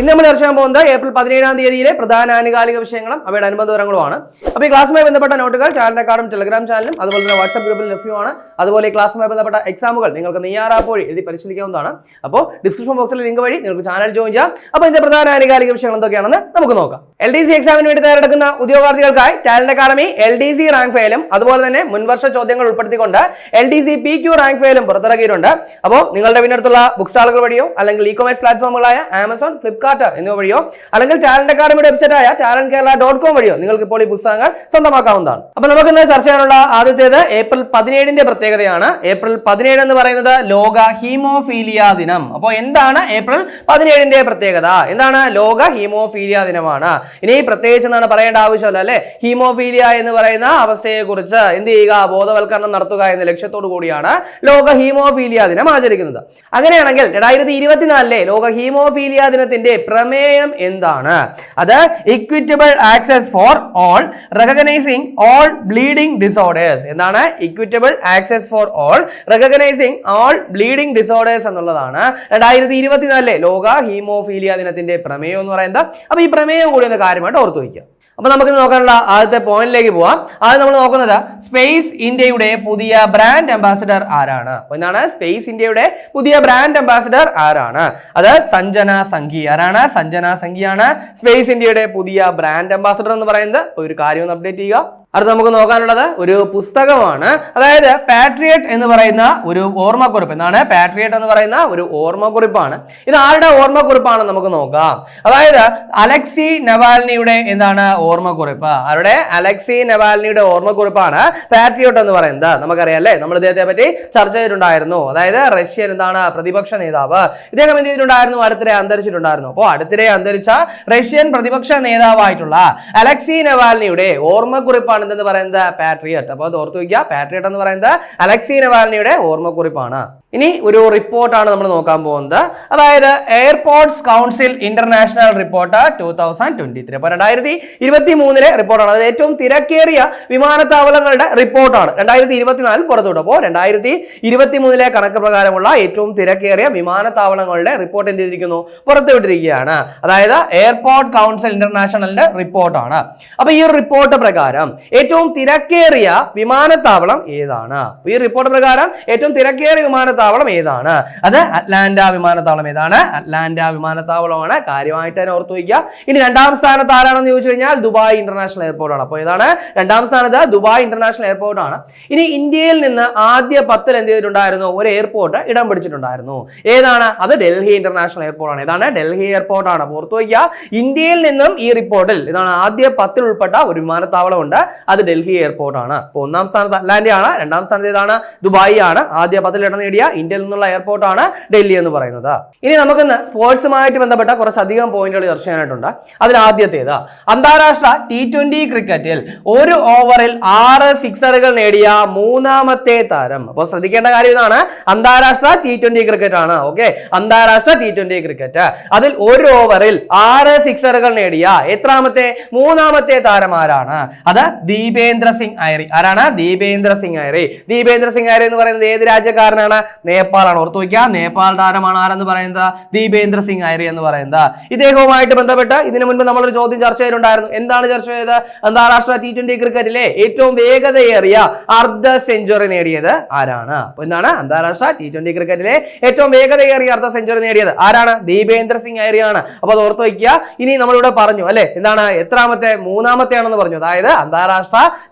ഇന്ന് നമ്മൾ ചർച്ച ചെയ്യാൻ പോകുന്നത് ഏപ്രിൽ പതിനേഴാം തീയതിയിലെ പ്രധാന ആനുകാലിക വിഷയങ്ങളും അവയുടെ അനുബന്ധ വിവരങ്ങളുമാണ് അപ്പോൾ ഈ ക്ലാസ്സുമായി ബന്ധപ്പെട്ട നോട്ടുകൾ ചാനൽ കാർഡും ടെലഗ്രാം ചാനലും അതുപോലെ തന്നെ വാട്സ്ആപ്പ് ഗ്രൂപ്പിൽ ലഭ്യമാണ്. അതുപോലെ ഈ ക്ലാസ്സുമായി ബന്ധപ്പെട്ട എക്സാമുകൾ നിങ്ങൾക്ക് നെയ്യാറാപ്പ് വഴി എഴുതി പരിശീലിക്കാവുന്നതാണ്. അപ്പോൾ ഡിസ്ക്രിപ്ഷൻ ബോക്സിലെ ലിങ്ക് വഴി നിങ്ങൾക്ക് ചാനൽ ജോയിൻ ചെയ്യാം. അപ്പോൾ ഇതിന്റെ പ്രധാന ആനുകാലിക വിഷയങ്ങൾ എന്തൊക്കെയാണെന്ന് നമുക്ക് നോക്കാം. എൽ ഡി സി എക്സാമിന് വേണ്ടി തയ്യാറെടുക്കുന്ന ഉദ്യോഗാർത്ഥികൾക്കായി talent academy L D C rank ഫയലും അതുപോലെ തന്നെ മുൻവർഷ ചോദ്യങ്ങൾ ഉൾപ്പെടുത്തിക്കൊണ്ട് L D C P Q rank ഫയലും പുറത്തിറക്കിയിട്ടുണ്ട്. അപ്പോൾ നിങ്ങളുടെ പിന്നടുത്തുള്ള ബുക്ക് സ്റ്റാളുകൾ വഴിയോ അല്ലെങ്കിൽ ഇ കൊമേഴ്സ് പ്ലാറ്റ്ഫോമുകളായ ആമസോൺ ഫ്ലിപ്കാർട്ട് എന്നിവ വഴിയോ? അല്ലെങ്കിൽ ടാലന്റ് അക്കാഡമിയുടെ വെബ്സൈറ്റായ ടാലന്റ് കേരള ഡോട്ട് കോം വഴിയോ? നിങ്ങൾക്ക് ഇപ്പോൾ ഈ പുസ്തകങ്ങൾ സ്വന്തമാക്കാവുന്നതാണ്. അപ്പൊ നമുക്ക് ഇന്ന് ചർച്ച ചെയ്യാനുള്ള ആദ്യത്തേത് ഏപ്രിൽ പതിനേഴിന്റെ പ്രത്യേകതയാണ്. ഏപ്രിൽ പതിനേഴ് എന്ന് പറയുന്നത് ലോക ഹീമോഫീലിയ ദിനം. അപ്പോൾ എന്താണ് ഏപ്രിൽ പതിനേഴിന്റെ പ്രത്യേകത? എന്താണ് ലോക ഹീമോഫീലിയ ദിനമാണ്. ഇനി പ്രത്യേകിച്ച് എന്നാണ് പറയേണ്ട ആവശ്യമില്ല അല്ലെ? ഹീമോഫീലിയ എന്ന് പറയുന്ന അവസ്ഥയെ കുറിച്ച് എന്ത് ചെയ്യുക? ബോധവൽക്കരണം നടത്തുക എന്ന ലക്ഷ്യത്തോടു കൂടിയാണ് ലോക ഹീമോഫീലിയ ദിനം ആചരിക്കുന്നത്. അങ്ങനെയാണെങ്കിൽ രണ്ടായിരത്തി ഇരുപത്തിനാലിലെ ലോക ഹീമോഫീലിയ ദിനത്തിന്റെ പ്രമേയം എന്താണ്? അത് equitable access for all recognising all bleeding disorders എന്താണ്? Equitable access for all recognising all bleeding disorders എന്നുള്ളതാണ്. രണ്ടായിരത്തി ഇരുപത്തിനാലിലെ ലോക ഹീമോഫീലിയ ദിനത്തിന്റെ പ്രമേയം എന്ന് പറയുന്നത്. അപ്പൊ ഈ പ്രമേയം കൂടി ഒന്ന് കാര്യമായിട്ട് ഓർത്തു വയ്ക്കുക. അപ്പൊ നമുക്ക് നോക്കാനുള്ള ആദ്യത്തെ പോയിന്റിലേക്ക് പോവാം. ആദ്യം നമ്മൾ നോക്കുന്നത് സ്പേസ് ഇന്ത്യയുടെ പുതിയ ബ്രാൻഡ് അംബാസിഡർ ആരാണ്? അപ്പോൾ എന്താണ് സ്പേസ് ഇന്ത്യയുടെ പുതിയ ബ്രാൻഡ് അംബാസിഡർ ആരാണ്? അത് സഞ്ജന സംഘി. ആരാണ്? സഞ്ജന സംഘിയാണ് സ്പേസ് ഇന്ത്യയുടെ പുതിയ ബ്രാൻഡ് അംബാസിഡർ എന്ന് പറയുന്നത്. ഒരു കാര്യം ഒന്ന് അപ്ഡേറ്റ് ചെയ്യുക. അടുത്ത് നമുക്ക് നോക്കാനുള്ളത് ഒരു പുസ്തകമാണ്. അതായത് പാട്രിയറ്റ് എന്ന് പറയുന്ന ഒരു ഓർമ്മക്കുറിപ്പ്. എന്താണ്? പാട്രിയറ്റ് എന്ന് പറയുന്ന ഒരു ഓർമ്മക്കുറിപ്പാണ്. ഇത് ആരുടെ ഓർമ്മക്കുറിപ്പാണ് നമുക്ക് നോക്കാം. അതായത് അലക്സി നവാൽനിയുടെ എന്താണ് ഓർമ്മക്കുറിപ്പ്? ആരുടെ? അലക്സി നവാൽനിയുടെ ഓർമ്മക്കുറിപ്പാണ് പാട്രിയോട്ട് എന്ന് പറയുന്നത്. നമുക്കറിയാം അല്ലേ നമ്മൾ ഇദ്ദേഹത്തെ പറ്റി ചർച്ച ചെയ്തിട്ടുണ്ടായിരുന്നു. അതായത് റഷ്യൻ എന്താണ് പ്രതിപക്ഷ നേതാവ്? ഇദ്ദേഹം എന്ത് ചെയ്തിട്ടുണ്ടായിരുന്നു? അടുത്തിടെ അന്തരിച്ചിട്ടുണ്ടായിരുന്നു. അപ്പോൾ അടുത്തിടെ അന്തരിച്ച റഷ്യൻ പ്രതിപക്ഷ നേതാവായിട്ടുള്ള അലക്സി നവാൽനിയുടെ ഓർമ്മക്കുറിപ്പാണ് എന്തെന്ന് പറയുന്നത്? പാട്രിയറ്റ് അപ്പോൾ അത് ഓർത്ത് വയ്ക്കുക. പാട്രിയറ്റ് എന്ന് പറയുന്നത് അലക്സി നവാലിനിയുടെ ഓർമ്മക്കുറിപ്പാണ്. ഇനി ഒരു റിപ്പോർട്ടാണ് നമ്മൾ നോക്കാൻ പോകുന്നത്. അതായത് airports council international report two thousand twenty three അപ്പോൾ രണ്ടായിരത്തി ഇരുപത്തി മൂന്നിലെ റിപ്പോർട്ടാണ്. അത് ഏറ്റവും തിരക്കേറിയ വിമാനത്താവളങ്ങളുടെ റിപ്പോർട്ടാണ്. രണ്ടായിരത്തി ഇരുപത്തിനാലിൽ പുറത്തുവിട്ടു. അപ്പോൾ രണ്ടായിരത്തി ഇരുപത്തി മൂന്നിലെ കണക്ക് പ്രകാരമുള്ള ഏറ്റവും തിരക്കേറിയ വിമാനത്താവളങ്ങളുടെ റിപ്പോർട്ട് എന്ത് ചെയ്തിരിക്കുന്നു? പുറത്തുവിട്ടിരിക്കുകയാണ്. അതായത് എയർപോർട്ട് കൗൺസിൽ ഇന്റർനാഷണലിന്റെ റിപ്പോർട്ടാണ്. അപ്പോൾ ഈ റിപ്പോർട്ട് പ്രകാരം ഏറ്റവും തിരക്കേറിയ വിമാനത്താവളം ഏതാണ്? ഈ റിപ്പോർട്ട് പ്രകാരം ഏറ്റവും തിരക്കേറിയ വിമാനത്താവളം ഏതാണ്? അത് അറ്റ്ലാന്റ വിമാനത്താവളം ഏതാണ്? അറ്റ്ലാന്റ വിമാനത്താവളമാണ്. കാര്യമായിട്ട് തന്നെ ഓർത്തു വയ്ക്കുക. ഇനി രണ്ടാം സ്ഥാനത്ത് ആരാണെന്ന് ചോദിച്ചു കഴിഞ്ഞാൽ ദുബായ് ഇന്റർനാഷണൽ എയർപോർട്ടാണ് അപ്പോൾ ഏതാണ്? രണ്ടാം സ്ഥാനത്ത് ദുബായ് ഇന്റർനാഷണൽ എയർപോർട്ടാണ് ഇനി ഇന്ത്യയിൽ നിന്ന് ആദ്യ പത്തിൽ എന്ത് ചെയ്തിട്ടുണ്ടായിരുന്നു? ഒരു എയർപോർട്ട് ഇടം പിടിച്ചിട്ടുണ്ടായിരുന്നു. ഏതാണ്? അത് ഡൽഹി ഇന്റർനാഷണൽ എയർപോർട്ടാണ് ഏതാണ് ഡൽഹി എയർപോർട്ടാണ് ഓർത്തു വയ്ക്കുക. ഇന്ത്യയിൽ നിന്നും ഈ റിപ്പോർട്ടിൽ ഇതാണ് ആദ്യ പത്തിൽ ഉൾപ്പെട്ട ഒരു വിമാനത്താവളം ഉണ്ട് അത് ഡൽഹി എയർപോർട്ട് ആണ്. അപ്പോൾ ഒന്നാം സ്ഥാനത്ത് അറ്റ്ലാന്റ ആണ്. രണ്ടാം സ്ഥാനത്ത് ഏതാണ്? ദുബായി ആണ്. ആദ്യ പത്തിൽ ഇടം നേടിയ ഇന്ത്യയിൽ നിന്നുള്ള എയർപോർട്ട് ആണ് ഡൽഹി എന്ന് പറയുന്നത്. ഇനി നമുക്കിന്ന് സ്പോർട്സുമായിട്ട് ബന്ധപ്പെട്ട കുറച്ചധികം പോയിന്റുകൾ ചർച്ച ചെയ്യാനായിട്ടുണ്ട്. അതിൽ ആദ്യത്തേത് അന്താരാഷ്ട്ര ടി ട്വന്റി ക്രിക്കറ്റിൽ ഒരു ഓവറിൽ ആറ് സിക്സറുകൾ നേടിയ മൂന്നാമത്തെ താരം. അപ്പോൾ ശ്രദ്ധിക്കേണ്ട കാര്യം ഇതാണ് അന്താരാഷ്ട്ര ടി ട്വന്റി ക്രിക്കറ്റ് ആണ്. ഓക്കെ അന്താരാഷ്ട്ര ടി ട്വന്റി ക്രിക്കറ്റ് അതിൽ ഒരു ഓവറിൽ ആറ് സിക്സറുകൾ നേടിയ എത്രാമത്തെ മൂന്നാമത്തെ താരം ആരാണ്? അത് ദീപേന്ദ്ര സിംഗ് ഐറി ആരാണ്? ദീപേന്ദ്ര സിംഗ് ഐറി ദീപേന്ദ്ര സിംഗ് ഐറി എന്ന് പറയുന്നത് ഏത് രാജ്യക്കാരനാണ്? നേപ്പാളാണ്. ഓർത്തു വയ്ക്കുക. നേപ്പാൾ താരമാണ് ആരെന്ന് പറയുന്നത്? ദീപേന്ദ്ര സിംഗ് ഐറി എന്ന് പറയുന്നത്. ഇദ്ദേഹവുമായിട്ട് ബന്ധപ്പെട്ട് ഇതിനു മുൻപ് നമ്മളൊരു ചോദ്യം ചർച്ച ചെയ്തിട്ടുണ്ടായിരുന്നു. എന്താണ് ചർച്ച ചെയ്തത്? അന്താരാഷ്ട്ര ടി ട്വന്റി ക്രിക്കറ്റിലെ ഏറ്റവും വേഗതയേറിയ അർദ്ധ സെഞ്ചുറി നേടിയത് ആരാണ്? അപ്പൊ എന്താണ്? അന്താരാഷ്ട്ര ടി ട്വന്റി ക്രിക്കറ്റിലെ ഏറ്റവും വേഗതയേറിയ അർദ്ധ സെഞ്ചുറി നേടിയത് ആരാണ്? ദീപേന്ദ്ര സിംഗ് ഐറിയാണ് അപ്പൊ അത് ഓർത്ത് വയ്ക്കുക. ഇനി നമ്മളിവിടെ പറഞ്ഞു അല്ലെ? എന്താണ്? എത്രാമത്തെ മൂന്നാമത്തെ ആണെന്ന് പറഞ്ഞു. അതായത് അന്താരാഷ്ട്ര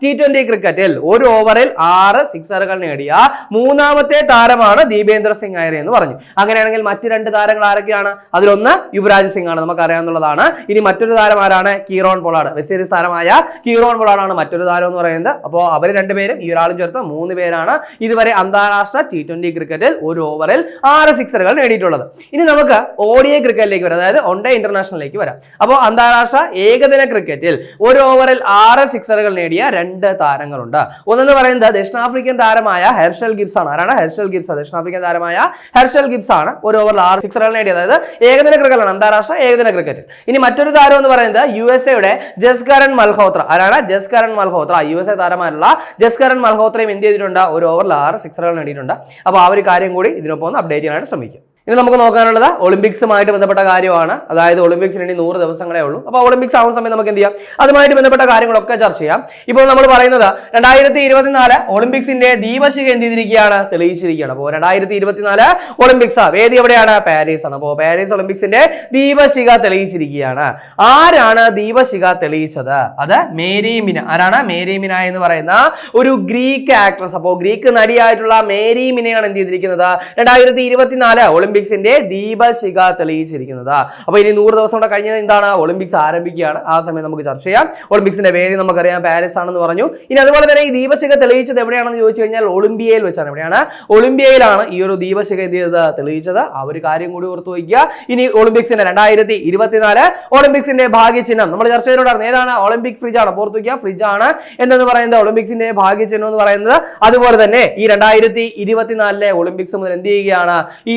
ടി ട്വന്റി ക്രിക്കറ്റിൽ ഒരു ഓവറിൽ ആറ് സിക്സറുകൾ നേടിയ മൂന്നാമത്തെ താരമാണ് ദീപേന്ദ്ര സിംഗ് അയർ എന്ന് പറഞ്ഞു. അങ്ങനെയാണെങ്കിൽ മറ്റ് രണ്ട് താരങ്ങൾ ആരൊക്കെയാണ്? അതിലൊന്ന് യുവരാജ് സിംഗ് ആണ് നമുക്ക് അറിയാവുന്നതാണ് ഇനി മറ്റൊരു താരം ആരാണ്? Kieron Pollard. വെസ്റ്റ് താരമായ കീറോൺ പൊളാഡാണ് മറ്റൊരു താരം എന്ന് പറയുന്നത്. അപ്പോൾ അവർ രണ്ടുപേരും ഈ ഒരാളും ചേർത്ത് മൂന്ന് പേരാണ് ഇതുവരെ അന്താരാഷ്ട്ര ടി ട്വന്റി ക്രിക്കറ്റിൽ ഒരു ഓവറിൽ ആറ് സിക്സറുകൾ നേടിയിട്ടുള്ളത്. ഇനി നമുക്ക് ഓഡിയ ക്രിക്കറ്റിലേക്ക് വരാം. അതായത് ഒണ്ടേ ഇന്റർനാഷണലിലേക്ക് വരാം. അപ്പോൾ അന്താരാഷ്ട്ര ഏകദിന ക്രിക്കറ്റിൽ ഒരു ഓവറിൽ ആറ് സിക്സറുകൾ നേടിയ രണ്ട് താരങ്ങളുണ്ട്. ഒന്നെന്ന് പറയുന്നത് ദക്ഷിണാഫ്രിക്കൻ താരമായ ഹെർഷൽ ഗിബ്സ് ആണ് ആരാണ് ഹെർഷൽ ഗിബ്സ്? ദക്ഷിണാഫ്രിക്കൻ താരമായ ഹെർഷൽ ഗിബ്സ് ആണ് ഒരു ഓവറിൽ ആറ് സിക്സറുകൾ നേടിയത്. അതായത് ഏകദിന ക്രിക്കറ്റാണ് അന്താരാഷ്ട്ര ഏകദിന ക്രിക്കറ്റ്. ഇനി മറ്റൊരു താരം എന്ന് പറയുന്നത് യു എസ് എയുടെ ജസ്കരൻ മൽഹോത്ര. ആരാണ് Jaskaran Malhotra? U S A താരമായിട്ടുള്ള Jaskaran മൽഹോത്രയും എന്ത് ചെയ്തിട്ടുണ്ട്? ഒരു ഓവറിൽ ആറ് സിക്സറുകൾ നേടിയിട്ടുണ്ട്. അപ്പോൾ ആ ഒരു കാര്യം കൂടി ഇതിനൊപ്പം ഒന്ന് അപ്ഡേറ്റ് ചെയ്യാനായിട്ട് ശ്രമിക്കും. ഇനി നമുക്ക് നോക്കാനുള്ളത് ഒളിമ്പിക്സുമായിട്ട് ബന്ധപ്പെട്ട കാര്യമാണ്. അതായത് ഒളിമ്പിക്സിന് ഇനി നൂറ് ദിവസങ്ങളേ ഉള്ളൂ. അപ്പോൾ ഒളിമ്പിക്സ് ആവുന്ന സമയം നമുക്ക് എന്ത് ചെയ്യാം? അതുമായിട്ട് ബന്ധപ്പെട്ട കാര്യങ്ങളൊക്കെ ചർച്ച ചെയ്യാം. ഇപ്പോൾ നമ്മൾ പറയുന്നത് രണ്ടായിരത്തി ഇരുപത്തിനാല് ഒളിമ്പിക്സിന്റെ ദീപശിക എന്ത് ചെയ്തിരിക്കുകയാണ്? തെളിയിച്ചിരിക്കുകയാണ്. അപ്പോൾ രണ്ടായിരത്തി ഇരുപത്തിനാല് ഒളിമ്പിക്സ് വേദി എവിടെയാണ്? പാരീസ് ആണ്. അപ്പോൾ പാരീസ് ഒളിമ്പിക്സിന്റെ ദീപശിക തെളിയിച്ചിരിക്കുകയാണ്. ആരാണ് ദീപശിക തെളിയിച്ചത്? അത് മേരി മിന. ആരാണ്? മേരി മിന എന്ന് പറയുന്ന ഒരു ഗ്രീക്ക് ആക്ട്രസ് അപ്പോൾ ഗ്രീക്ക് നടിയായിട്ടുള്ള മേരി മിനയാണ് എന്ത് ചെയ്തിരിക്കുന്നത്? രണ്ടായിരത്തി ഇരുപത്തിനാല് ഒളിമ്പിക്സിന്റെ ദീപശിക തെളിയിച്ചിരിക്കുന്നത്. അപ്പോൾ ഇനി നൂറ് ദിവസം കൂടെ കഴിഞ്ഞത് എന്താണ്? ഒളിമ്പിക്സ് ആരംഭിക്കുകയാണ്. ആ സമയം നമുക്ക് ചർച്ച ചെയ്യാം. ഒളിമ്പിക്സിന്റെ വേദി നമുക്കറിയാം. പാരീസ് ആണെന്ന് പറഞ്ഞു. ഇനി അതുപോലെ തന്നെ ഈ ദീപശിക തെളിയിച്ചത് എവിടെയാണെന്ന് ചോദിച്ചു കഴിഞ്ഞാൽ ഒളിമ്പിയയിൽ വെച്ചാണ്. എവിടെയാണ്? ഒളിമ്പിയയിലാണ് ഈ ഒരു ദീപശിക എന്ത് ചെയ്തത്? തെളിയിച്ചത്. ആ ഒരു കാര്യം കൂടി ഓർത്തു വയ്ക്കുക. ഇനി ഒളിമ്പിക്സിന്റെ രണ്ടായിരത്തി ഇരുപത്തിനാല് ഒളിമ്പിക്സിന്റെ ഭാഗ്യചിഹ്നം. നമ്മൾ ചർച്ച ചെയ്തിട്ടുണ്ടായിരുന്നു. ഏതാണ്? ഒളിമ്പിക് ഫ്രിഡ്ജ് ആണ്. ഓർത്തു വയ്ക്കുക. ഫ്രിഡ്ജ് ആണ് എന്തെന്ന് പറയുന്നത്? ഒളിമ്പിക്സിന്റെ ഭാഗ്യചിഹ്നം എന്ന് പറയുന്നത്. അതുപോലെ തന്നെ ഈ രണ്ടായിരത്തി ഇരുപത്തിനാലിലെ ഒളിമ്പിക്സ് മുതൽ എന്ത് ചെയ്യുകയാണ്? ഈ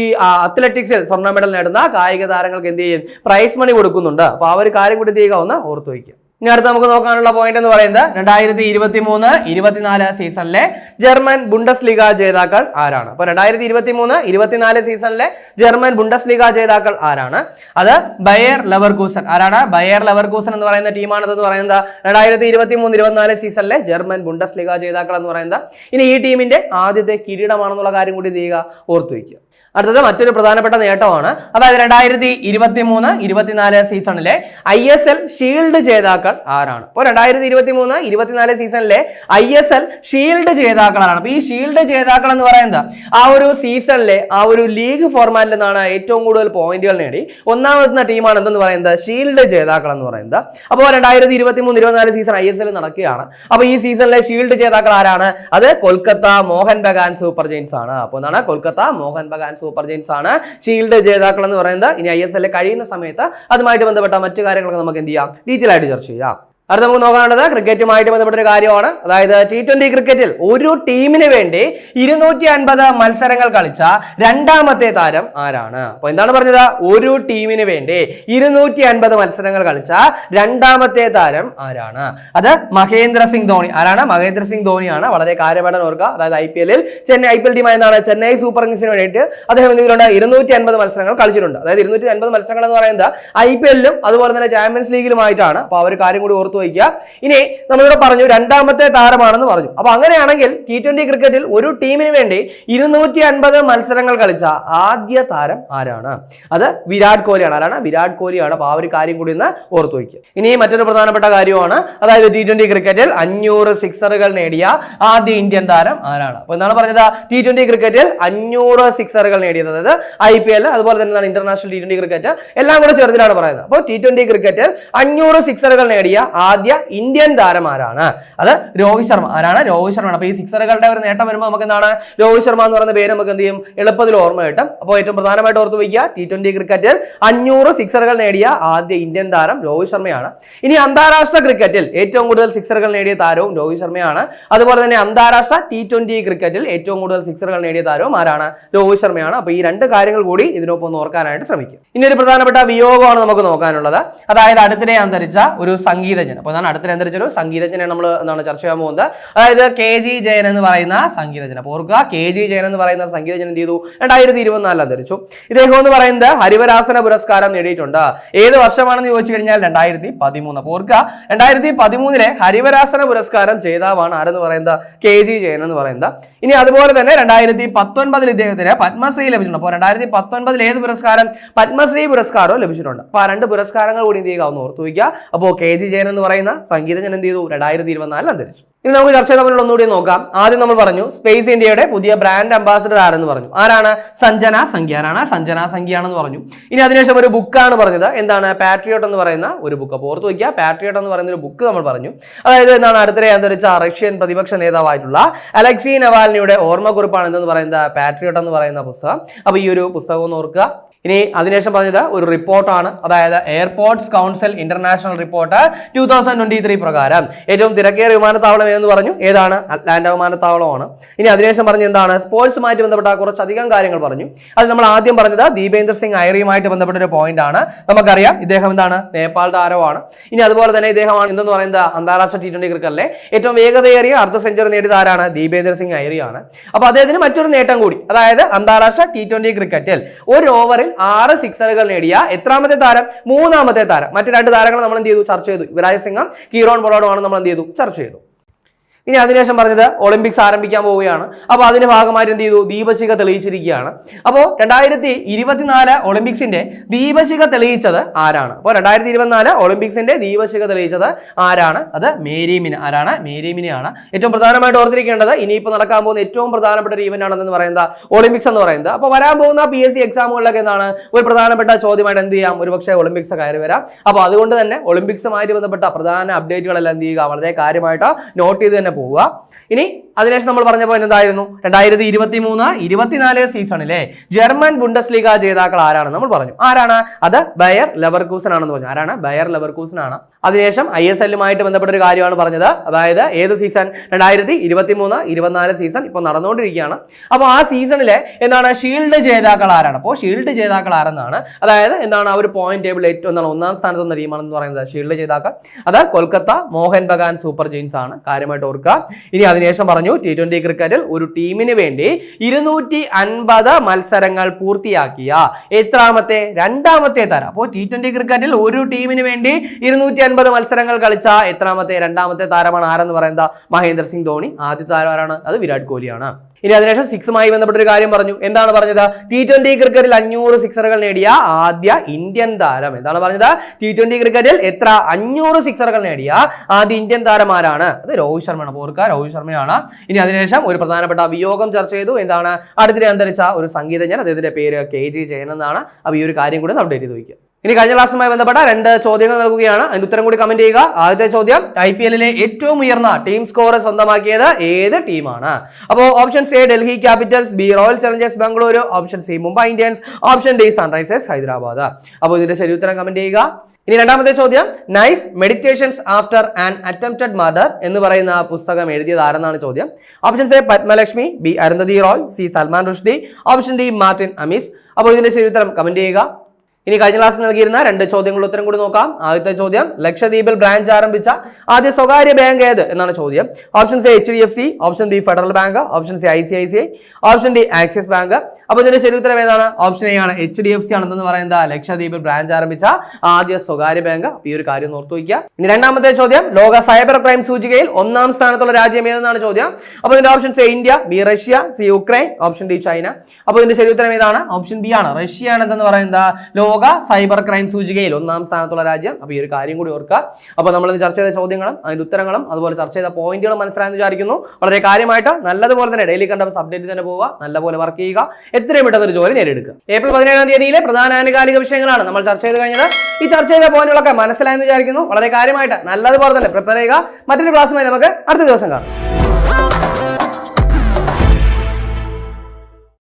അത്ലറ്റിക്സിൽ സ്വർണ മെഡൽ നേടുന്ന കായിക താരങ്ങൾക്ക് എന്ത് ചെയ്യും? പ്രൈസ് മണി കൊടുക്കുന്നുണ്ട്. അപ്പൊ ആ ഒരു കാര്യം കൂടി ചെയ്യുക? ഒന്ന് ഓർത്തു വയ്ക്കുക. ഇനി അടുത്ത് നമുക്ക് നോക്കാനുള്ള പോയിന്റ് എന്ന് പറയുന്നത് രണ്ടായിരത്തി ഇരുപത്തി മൂന്ന് ഇരുപത്തിനാല് സീസണിലെ ജർമ്മൻ ബുണ്ടസ് ലീഗ ജേതാക്കൾ ആരാണ്? അപ്പൊ രണ്ടായിരത്തി ഇരുപത്തി മൂന്ന് ഇരുപത്തിനാല് സീസണിലെ ജർമ്മൻ ബുണ്ടസ് ലീഗ ജേതാക്കൾ ആരാണ്? അത് ബയർ ലെവർകൂസൻ ആരാണ്? ബയർ ലെവർകൂസൻ എന്ന് പറയുന്ന ടീമാണ് എന്ന് പറയുന്നത് രണ്ടായിരത്തി ഇരുപത്തി മൂന്ന് ഇരുപത്തിനാല് സീസണിലെ ജർമ്മൻ ബുണ്ടസ് ലീഗ ജേതാക്കൾ എന്ന് പറയുന്നത്. ഇനി ഈ ടീമിന്റെ ആദ്യത്തെ കിരീടമാണെന്നുള്ള കാര്യം കൂടി ചെയ്യുക? ഓർത്തു വയ്ക്കുക. അടുത്തത് മറ്റൊരു പ്രധാനപ്പെട്ട നേട്ടമാണ്. അതായത് രണ്ടായിരത്തി ഇരുപത്തി മൂന്ന് ഇരുപത്തിനാല് സീസണിലെ ഐ എസ് എൽ ഷീൽഡ് ജേതാക്കൾ ആരാണ്? അപ്പോൾ രണ്ടായിരത്തി ഇരുപത്തി മൂന്ന് ഇരുപത്തിനാല് സീസണിലെ ഐ എസ് എൽ ഷീൽഡ് ജേതാക്കളാണ് അപ്പോൾ ഈ ഷീൽഡ് ജേതാക്കൾ എന്ന് പറയുന്നത് ആ ഒരു സീസണിലെ ആ ഒരു ലീഗ് ഫോർമാറ്റിൽ നിന്നാണ് ഏറ്റവും കൂടുതൽ പോയിന്റുകൾ നേടി. ഒന്നാമത്തെ ടീമാണ് എന്തെന്ന് പറയുന്നത്? ഷീൽഡ് ജേതാക്കൾ എന്ന് പറയുന്നത്. അപ്പോൾ രണ്ടായിരത്തി ഇരുപത്തി മൂന്ന് ഇരുപത്തിനാല് സീസൺ ഐ എസ് എൽ നടക്കുകയാണ്. അപ്പോൾ ഈ സീസണിലെ ഷീൽഡ് ജേതാക്കൾ ആരാണ്? അത് കൊൽക്കത്ത മോഹൻ ബഗാൻ സൂപ്പർ ജെയിൻസ് ആണ്. അപ്പോൾ എന്താണ്? കൊൽക്കത്ത മോഹൻ ബഗാൻ സൂപ്പർ ജെയിൻസ് ആണ്. ഷീൽഡ് ജേതാക്കൾ എന്ന് പറയുന്നത് ഇനി ഐ എസ് കഴിയുന്ന സമയത്ത് അതുമായിട്ട് ബന്ധപ്പെട്ട മറ്റു കാര്യങ്ങളൊക്കെ നമുക്ക് എന്ത് ചെയ്യാം? ഡീറ്റെയിൽ ആയിട്ട് ചർച്ച ചെയ്യാം. അടുത്ത നമുക്ക് നോക്കാനുള്ളത് ക്രിക്കറ്റുമായിട്ട് ബന്ധപ്പെട്ട ഒരു കാര്യമാണ്. അതായത് ടി ട്വന്റി ക്രിക്കറ്റിൽ ഒരു ടീമിന് വേണ്ടി ഇരുന്നൂറ്റി അൻപത് മത്സരങ്ങൾ കളിച്ച രണ്ടാമത്തെ താരം ആരാണ്? അപ്പൊ എന്താണ് പറഞ്ഞത്? ഒരു ടീമിന് വേണ്ടി ഇരുന്നൂറ്റി അൻപത് മത്സരങ്ങൾ കളിച്ച രണ്ടാമത്തെ താരം ആരാണ്? അത് മഹേന്ദ്ര സിംഗ് ധോണി. ആരാണ്? മഹേന്ദ്ര സിംഗ് ധോണിയാണ്. വളരെ കാര്യമായിട്ട് ഓർക്കുക. അതായത് ഐ പി എല്ലിൽ Chennai I P L team എന്താണ് ചെന്നൈ സൂപ്പർ കിങ്സിന് വേണ്ടിയിട്ട് അദ്ദേഹം എന്തെങ്കിലും ഇരുന്നൂറ്റി അൻപത് മത്സരങ്ങൾ കളിച്ചിട്ടുണ്ട്. അതായത് ഇരുന്നൂറ്റി അൻപത് മത്സരങ്ങൾ എന്ന് പറയുന്നത് ഐ പി എല്ലിലും അതുപോലെ തന്നെ ചാമ്പ്യൻസ് ലീഗിലുമായിട്ടാണ് അപ്പോൾ ആ ഒരു കാര്യം കൂടി ഓർത്തു വയ്ക്കുക ഇനി നമ്മളിവിടെ പറഞ്ഞു രണ്ടാമത്തെ താരമാണെന്ന് പറഞ്ഞു. അപ്പൊ അങ്ങനെയാണെങ്കിൽ ടി ട്വന്റി ക്രിക്കറ്റിൽ ഒരു ടീമിന് വേണ്ടി ഇരുന്നൂറ്റി അൻപത് മത്സരങ്ങൾ കളിച്ച ആദ്യ താരം ആരാണ്? അത് വിരാട് കോഹ്ലിയാണ് ആരാണ്? വിരാട് കോഹ്ലിയാണ് അപ്പൊ ആ ഒരു കാര്യം കൂടി ഒന്ന് ഓർത്തു വയ്ക്കുക. ഇനി മറ്റൊരു പ്രധാനപ്പെട്ട കാര്യമാണ്. അതായത് ടി ട്വന്റി ക്രിക്കറ്റിൽ അഞ്ഞൂറ് സിക്സറുകൾ നേടിയ ആദ്യ ഇന്ത്യൻ താരം ആരാണ്? അപ്പൊ എന്താണ് പറഞ്ഞത്? ടി ട്വന്റി ക്രിക്കറ്റിൽ അഞ്ഞൂറ് സിക്സറുകൾ നേടിയത്. അതായത് ഐ പി എൽ അതുപോലെ തന്നെ ഇന്റർനാഷണൽ ടി ട്വന്റി ക്രിക്കറ്റ് എല്ലാം കൂടെ ചേർത്തിലാണ് പറയുന്നത്. അപ്പോൾ ടി ട്വന്റി ക്രിക്കറ്റിൽ അഞ്ഞൂറ് സിക്സറുകൾ നേടിയ ആദ്യ ഇന്ത്യൻ താരം ആരാണ് അത് രോഹിത് ശർമ്മ. ആരാണ്? രോഹിത് ശർമ്മ അപ്പൊ ഈ സിക്സറുകളുടെ ഒരു നേട്ടം വരുമ്പോൾ നമുക്ക് എന്താണ് രോഹിത് ശർമ്മ എന്ന് പറയുന്ന പേര് നമുക്ക് എന്ത് ചെയ്യും? എളുപ്പത്തിൽ ഓർമ്മ കിട്ടും. അപ്പോൾ ഏറ്റവും പ്രധാനമായിട്ട് ഓർത്ത് വയ്ക്കുക ടി ട്വന്റി ക്രിക്കറ്റിൽ അഞ്ഞൂറ് സിക്സറുകൾ നേടിയ ആദ്യ ഇന്ത്യൻ താരം രോഹിത് ശർമ്മയാണ്. ഇനി അന്താരാഷ്ട്ര ക്രിക്കറ്റിൽ ഏറ്റവും കൂടുതൽ സിക്സറുകൾ നേടിയ താരവും രോഹിത് ശർമ്മയാണ്. അതുപോലെ തന്നെ അന്താരാഷ്ട്ര ടി ട്വന്റി ക്രിക്കറ്റിൽ ഏറ്റവും കൂടുതൽ സിക്സറുകൾ നേടിയ താരവും ആരാണ്? രോഹിത് ശർമ്മയാണ്. അപ്പോൾ ഈ രണ്ട് കാര്യങ്ങൾ കൂടി ഇതിനൊപ്പം ഒന്ന് ഓർക്കാനായിട്ട് ശ്രമിക്കും. ഇനി ഒരു പ്രധാനപ്പെട്ട വിയോഗമാണ് നമുക്ക് നോക്കാനുള്ളത്. അതായത് അടുത്തിടെ അന്തരിച്ച ഒരു സംഗീതജ്ഞൻ അപ്പോൾ അതാണ് അടുത്ത ഒരു സംഗീതജ്ഞനെ നമ്മൾ എന്താണ് ചർച്ച ചെയ്യാൻ പോകുന്നത്? അതായത് കെ ജി ജയൻ എന്ന് പറയുന്ന സംഗീതജ്ഞൻ. അപ്പോൾ ഓർക്കുക കെ ജി ജയൻ എന്ന് പറയുന്ന സംഗീതജ്ഞൻ എന്ത് ചെയ്തു? രണ്ടായിരത്തി ഇരുപത്തിനാലിൽ അന്തരിച്ചു. ഇദ്ദേഹം എന്ന് പറയുന്നത് ഹരിവരാസന പുരസ്കാരം നേടിയിട്ടുണ്ട്. ഏത് വർഷമാണെന്ന് ചോദിച്ചു കഴിഞ്ഞാൽ രണ്ടായിരത്തി പതിമൂന്ന്. അപ്പോൾ ഓർക്കുക രണ്ടായിരത്തി പതിമൂന്നിലെ ഹരിവരാസന പുരസ്കാരം ജേതാവാണ് ആരെന്ന് പറയുന്നത്? കെ ജി ജയൻ എന്ന് പറയുന്നത്. ഇനി അതുപോലെ തന്നെ രണ്ടായിരത്തി പത്തൊൻപതിൽ ഇദ്ദേഹത്തിന് പത്മശ്രീ ലഭിച്ചിട്ടുണ്ട്. അപ്പോൾ രണ്ടായിരത്തി പത്തൊൻപതിൽ ഏത് പുരസ്കാരം? പത്മശ്രീ പുരസ്കാരവും ലഭിച്ചിട്ടുണ്ട്. അപ്പോൾ ആ രണ്ട് പുരസ്കാരങ്ങൾ കൂടി എന്ത് ചെയ്യുക? ഒന്ന് ഓർത്തു വയ്ക്കുക. അപ്പോൾ കെ ജി ജയൻ എന്ന് പറയുന്ന സംഗീതജ്ഞൻ എന്ത് ചെയ്തു? രണ്ടായിരത്തി ഇരുപത്തിനാലിൽ അന്തരിച്ചു. ഇനി നമുക്ക് ചർച്ച തമ്മിലുള്ള ഒന്നുകൂടി നോക്കാം. ആദ്യം നമ്മൾ പറഞ്ഞു സ്പേസ് ഇന്ത്യയുടെ പുതിയ ബ്രാൻഡ് അംബാസിഡർ ആരെന്ന് പറഞ്ഞു. ആരാണ്? സഞ്ജന സംഖ്യ. ആരാണ്? സഞ്ജന സംഖ്യയാണെന്ന് പറഞ്ഞു. ഇനി അതിനുശേഷം ഒരു ബുക്കാണ് പറഞ്ഞത്. എന്താണ്? പാട്രിയോട്ട് എന്ന് പറയുന്ന ഒരു ബുക്ക് അപ്പോൾ ഓർത്ത് വയ്ക്കുക പാട്രിയോട്ട് എന്ന് പറയുന്ന ഒരു ബുക്ക് നമ്മൾ പറഞ്ഞു. അതായത് എന്താണ്? അടുത്തിടെ അന്തരിച്ച റഷ്യൻ പ്രതിപക്ഷ നേതാവായിട്ടുള്ള അലക്സി നവാലിനിയുടെ ഓർമ്മക്കുറിപ്പാണ് എന്തെന്ന് പറയുന്നത് പാട്രിയോട്ട് എന്ന് പറയുന്ന പുസ്തകം. അപ്പോൾ ഈ ഒരു പുസ്തകം ഒന്ന് ഓർക്കുക. ഇനി അതിനുശേഷം പറഞ്ഞത് ഒരു റിപ്പോർട്ടാണ്. അതായത് airports council international report two thousand twenty three പ്രകാരം. ഏറ്റവും തിരക്കേറിയ വിമാനത്താവളം എന്ന് പറഞ്ഞു? ഏതാണ്? അറ്റ്ലാന്റ വിമാനത്താവളമാണ്. ഇനി അതിനുശേഷം പറഞ്ഞ എന്താണ്? സ്പോർട്സുമായിട്ട് ബന്ധപ്പെട്ട കുറച്ചധികം കാര്യങ്ങൾ പറഞ്ഞു. അത് നമ്മൾ ആദ്യം പറഞ്ഞത് ദീപേന്ദ്ര സിംഗ് ഐറിയുമായിട്ട് ബന്ധപ്പെട്ട ഒരു പോയിന്റ് ആണ്. നമുക്കറിയാം ഇദ്ദേഹം എന്താണ്? നേപ്പാൾ താരമാണ്. ഇനി അതുപോലെ തന്നെ ഇദ്ദേഹമാണ് എന്തെന്ന് പറയുന്നത്? അന്താരാഷ്ട്ര ടി ട്വന്റി ക്രിക്കറ്റിലെ ഏറ്റവും വേഗതയേറിയ അർദ്ധ സെഞ്ചുറി നേടിയത് ആരാണ്? ദീപേന്ദ്ര സിംഗ് ഐറിയാണ്. അപ്പൊ അദ്ദേഹത്തിന് മറ്റൊരു നേട്ടം കൂടി. അതായത് അന്താരാഷ്ട്ര ടി ട്വന്റി ക്രിക്കറ്റിൽ ഒരു ഓവറിൽ ആറ് സിക്സറുകൾ നേടിയ എത്രാമത്തെ താരം? മൂന്നാമത്തെ താരം. മറ്റു രണ്ട് താരങ്ങൾ നമ്മൾ എന്ത് ചെയ്തു? ചർച്ച ചെയ്തു. യുവരാജ് സിംഗും കീറോൺ ബൊളോഡുമാണ് നമ്മൾ എന്ത് ചെയ്തു? ചർച്ച ചെയ്തു. ഇനി അതിനുശേഷം പറഞ്ഞത് ഒളിമ്പിക്സ് ആരംഭിക്കാൻ പോവുകയാണ്. അപ്പോൾ അതിന്റെ ഭാഗമായിട്ട് എന്ത് ചെയ്തു? ദീപശിഖ തെളിയിച്ചിരിക്കുകയാണ്. അപ്പോൾ രണ്ടായിരത്തി ഇരുപത്തിനാല് ഒളിമ്പിക്സിന്റെ ദീപശിഖ തെളിയിച്ചത് ആരാണ്? അപ്പോൾ രണ്ടായിരത്തി ഇരുപത്തിനാല് ഒളിമ്പിക്സിന്റെ ദീപശിഖ തെളിയിച്ചത് ആരാണ്? അത് മേരിമിന ആരാണ്? മേരിമിനെയാണ് ഏറ്റവും പ്രധാനമായിട്ട് ഓർത്തിരിക്കേണ്ടത് ഇനിയിപ്പോൾ നടക്കാൻ പോകുന്ന ഏറ്റവും പ്രധാനപ്പെട്ട ഒരു ഈവന്റ് ആണെന്ന് പറയുന്നത് ഒളിമ്പിക്സ് എന്ന് പറയുന്നത്. അപ്പോൾ വരാൻ പോകുന്ന പി എസ് സി എക്സാമുകളിലൊക്കെ എന്താണ്? ഒരു പ്രധാനപ്പെട്ട ചോദ്യമായിട്ട് എന്ത് ചെയ്യാം? ഒരുപക്ഷെ ഒളിമ്പിക്സ് കയറി വരാം. അപ്പോൾ അതുകൊണ്ട് തന്നെ ഒളിമ്പിക്സുമായിട്ട് ബന്ധപ്പെട്ട പ്രധാന അപ്ഡേറ്റുകളെല്ലാം എന്ത് ചെയ്യുക? വളരെ കാര്യമായിട്ട് നോട്ട് ചെയ്ത് തന്നെ പോവുക. ഇനി അതിനുശേഷം നമ്മൾ പറഞ്ഞ പോയിന്റ് എന്തായിരുന്നു? രണ്ടായിരത്തി ഇരുപത്തി മൂന്ന് ഇരുപത്തിനാല് സീസണിലെ ജർമ്മൻ ബുണ്ടസ് ലീഗ ജേതാക്കൾ ആരാണെന്ന് നമ്മൾ പറഞ്ഞു. ആരാണ്? അത് ബയർ ലെവർക്കൂസൻ ആണെന്ന് പറഞ്ഞു. ആരാണ്? ബയർ ലെവർക്കൂസൻ ആണ്. അതിനുശേഷം ഐ എസ് എല്ലുമായിട്ട് ബന്ധപ്പെട്ട ഒരു കാര്യമാണ് പറഞ്ഞത്. അതായത് ഏത് സീസൺ രണ്ടായിരത്തി ഇരുപത്തി മൂന്ന് ഇരുപത്തിനാല് സീസൺ ഇപ്പോൾ നടന്നുകൊണ്ടിരിക്കുകയാണ്. അപ്പോൾ ആ സീസണിലെ എന്താണ്? ഷീൽഡ് ജേതാക്കൾ ആരാണ്? അപ്പോൾ ഷീൽഡ് ജേതാക്കൾ ആരെന്നാണ്? അതായത് എന്താണ് ആ ഒരു പോയിന്റ് ടേബിൾ ഏറ്റവും എന്താണ് ഒന്നാം സ്ഥാനത്ത് നിന്ന് ടീമാണെന്ന് പറയുന്നത് ഷീൽഡ് ജേതാക്കൾ. അത് കൊൽക്കത്ത മോഹൻ ബഗാൻ സൂപ്പർ ജെയിൻസ് ആണ്. കാര്യമായിട്ട് ഓർക്കുക. ഇനി അതിനുശേഷം പറഞ്ഞു ടി ട്വന്റി ക്രിക്കറ്റിൽ ഒരു ടീമിന് വേണ്ടി ഇരുന്നൂറ്റി അൻപത് മത്സരങ്ങൾ പൂർത്തിയാക്കിയ എത്രാമത്തെ രണ്ടാമത്തെ തരം. അപ്പോൾ ടി ട്വന്റി ക്രിക്കറ്റിൽ ഒരു ടീമിന് വേണ്ടി ഇരുന്നൂറ്റി അൻപത് മത്സരങ്ങൾ കളിച്ച എത്രാമത്തെ രണ്ടാമത്തെ താരമാണ് ആരെന്ന് പറയുന്നത്? മഹേന്ദ്ര സിംഗ് ധോണി. ആദ്യ താരം ആരാണ് അത് വിരാട് കോഹ്ലിയാണ് ഇനി അതിനുശേഷം സിക്സുമായി ബന്ധപ്പെട്ട ഒരു കാര്യം പറഞ്ഞു. എന്താണ് പറഞ്ഞത്? ടി ട്വന്റി ക്രിക്കറ്റിൽ അഞ്ഞൂറ് സിക്സറുകൾ നേടിയ ആദ്യ ഇന്ത്യൻ താരം. എന്താണ് പറഞ്ഞത്? ടി ട്വന്റി ക്രിക്കറ്റിൽ എത്ര? അഞ്ഞൂറ് സിക്സറുകൾ നേടിയ ആദ്യ ഇന്ത്യൻ താരം ആരാണ് അത് രോഹിത് ശർമ്മയാണ്. ഓർക്കുക രോഹിത് ശർമ്മയാണ്. ഇനി അതിനുശേഷം ഒരു പ്രധാനപ്പെട്ട വിയോഗം ചർച്ച ചെയ്തു. എന്താണ്? അടുത്തിടെ അന്തരിച്ച ഒരു സംഗീതജ്ഞൻ അദ്ദേഹത്തിന്റെ പേര് കെ ജി ജയൻ എന്നാണ്. അപ്പോൾ ഈ ഒരു കാര്യം കൂടി അപ്ഡേറ്റ് ചെയ്ത് വയ്ക്കുക. ഇനി കഴിഞ്ഞ ക്ലാസ്സുമായി ബന്ധപ്പെട്ട രണ്ട് ചോദ്യങ്ങൾ നൽകുകയാണ്. അതിന്റെ ഉത്തരം കൂടി കമന്റ് ചെയ്യുക. ആദ്യത്തെ ചോദ്യം ഐ പി എല്ലിലെ ഏറ്റവും ഉയർന്ന ടീം സ്കോർ സ്വന്തമാക്കിയത് ഏത് ടീമാണ് അപ്പോൾ option A Delhi capitals B royal challengers Bengaluru option C Mumbai Indians option D sunrisers Hyderabad. അപ്പോൾ ഇതിന്റെ ശരി ഉത്തരം കമന്റ് ചെയ്യുക. ഇനി രണ്ടാമത്തെ ചോദ്യം knife meditations after an attempted murder എന്ന് പറയുന്ന പുസ്തകം എഴുതിയത് ആരെന്നാണ് ചോദ്യം? Option A Padma Lakshmi B Arundhati Roy C Salman Rushdie option D Martin Amis. അപ്പോൾ ഇതിന്റെ ശരി ഉത്തരം കമന്റ് ചെയ്യുക. ഇനി കഴിഞ്ഞ ക്ലാസ് നൽകിയിരുന്ന രണ്ട് ചോദ്യങ്ങളുടെ ഉത്തരം കൂടി നോക്കാം. ആദ്യത്തെ ചോദ്യം ലക്ഷദ്വീപിൽ ബ്രാഞ്ച് ആരംഭിച്ച ആദ്യ സ്വകാര്യ ബാങ്ക് ഏത്? എന്നാണ് ചോദ്യം. Option C H D F C option B federal bank option C I C I C I option D axis bank അപ്പോൾ ഇതിന്റെ ശരി ഉത്തരം ഏതാണ്? ഓപ്ഷൻ എ ആണ് എച്ച് ഡി എഫ് സി ആണെന്ന് പറയുന്നത് ലക്ഷദ്വീപിൽ ബ്രാഞ്ച് ആരംഭിച്ച ആദ്യ സ്വകാര്യ ബാങ്ക് ഈ ഒരു കാര്യം ഓർത്തു വയ്ക്കുക. ഇനി രണ്ടാമത്തെ ചോദ്യം ലോക സൈബർ ക്രൈം സൂചികയിൽ ഒന്നാം സ്ഥാനത്തുള്ള രാജ്യം ഏതെന്നാണ് ചോദ്യം? അപ്പോൾ ഇതിന്റെ option C India B Russia C Ukraine option D China അപ്പോൾ ഇതിന്റെ ശരി ഉത്തരം ഏതാണ്? ഓപ്ഷൻ ബി ആണ് റഷ്യ ആണ് എന്തെന്ന് പറയുന്നത് ലോക സൈബർ ക്രൈം സൂചികയിൽ ഒന്നാം സ്ഥാനത്തുള്ള രാജ്യം. അപ്പോൾ ഈ ഒരു കാര്യം കൂടി ഓർക്കുക. അപ്പോൾ നമ്മൾ ചർച്ച ചെയ്ത ചോദ്യങ്ങളും അതിന്റെ ഉത്തരങ്ങളും അതുപോലെ ചർച്ച ചെയ്ത പോയിന്റുകളും മനസ്സിലായെന്ന് വിചാരിക്കുന്നു. വളരെ കാര്യമായിട്ട് നല്ലതുപോലെ തന്നെ ഡെയിലി കണ്ടപ്പ് അപ്ഡേറ്റ് തന്നെ പോവുക നല്ലപോലെ വർക്ക് ചെയ്യുക എത്രയും പെട്ടെന്ന് ഒരു ജോലി നേടിയെടുക്കുക. ഏപ്രിൽ പതിനേഴാം തീയതിയിലെ പ്രധാന ആനുകാലിക വിഷയങ്ങളാണ് നമ്മൾ ചർച്ച ചെയ്ത് കഴിഞ്ഞത്. ഈ ചർച്ച ചെയ്ത പോയിന്റുകളൊക്കെ മനസ്സിലായെന്ന് വിചാരിക്കുന്നു. വളരെ കാര്യമായിട്ട് നല്ലതുപോലെ തന്നെ പ്രിപ്പയർ ചെയ്യുക. മറ്റൊരു ക്ലാസ്സുമായി നമുക്ക് അടുത്ത ദിവസം കാണാം.